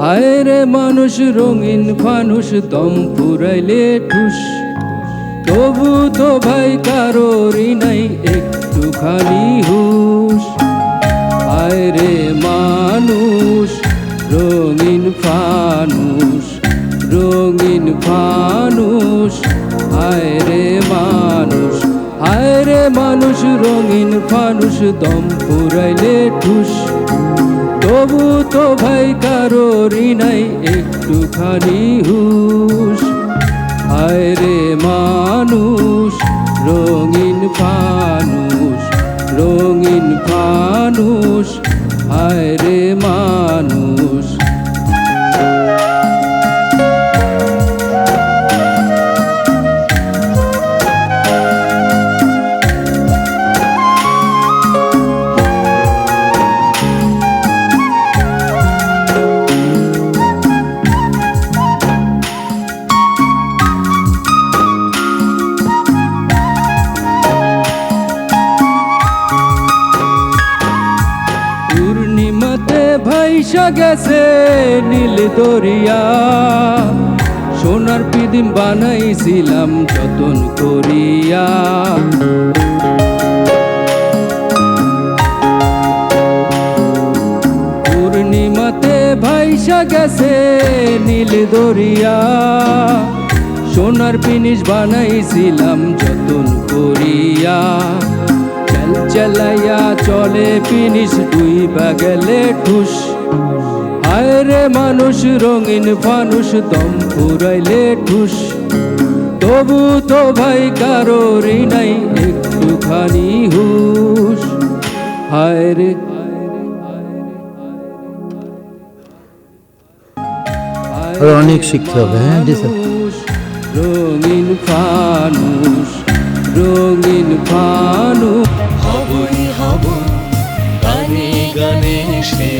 হায় রে মানুষ, রঙিন ফানুষ, দম ফুরাইলে ঠুস। তবু তো ভাই কারোরই নাই একটুখানি হুশ। হায় রে মানুষ, রঙিন ফানুষ রঙিন ফানুষ। হায় রে মানুষ হায় রে মানুষ, রঙিন ফানুষ, দম ফুরাইলে ঠুস। তবু তো ভাই কারোরই নাই, একটুখানি হুশ। হায় রে মানুষ, রঙিন ফানুষ রঙিন ফানুষ। হায় ভাইসা গেছে নীল দরিয়া। সোনার পিদিম বানাইছিলাম যতন করিয়া। পূর্ণিমাতে ভাইসা গেছে নীল দরিয়া। সোনার পিনিস বানাইছিলাম যতন করিয়া। চল চালাইয়া চলে পিনিস দুই গেলে ঠুস। হায় রে মানুষ রঙিন ফানুষ দম পুরাইলে ঠুস। তবু তো ভাই কারোরই নাই একটুখানি হুস হায় রে অনেক শিখতে হবে হ্যাঁ রঙিন ফানুষ রঙিন ফানুষ। হবই হব গানে গানে সে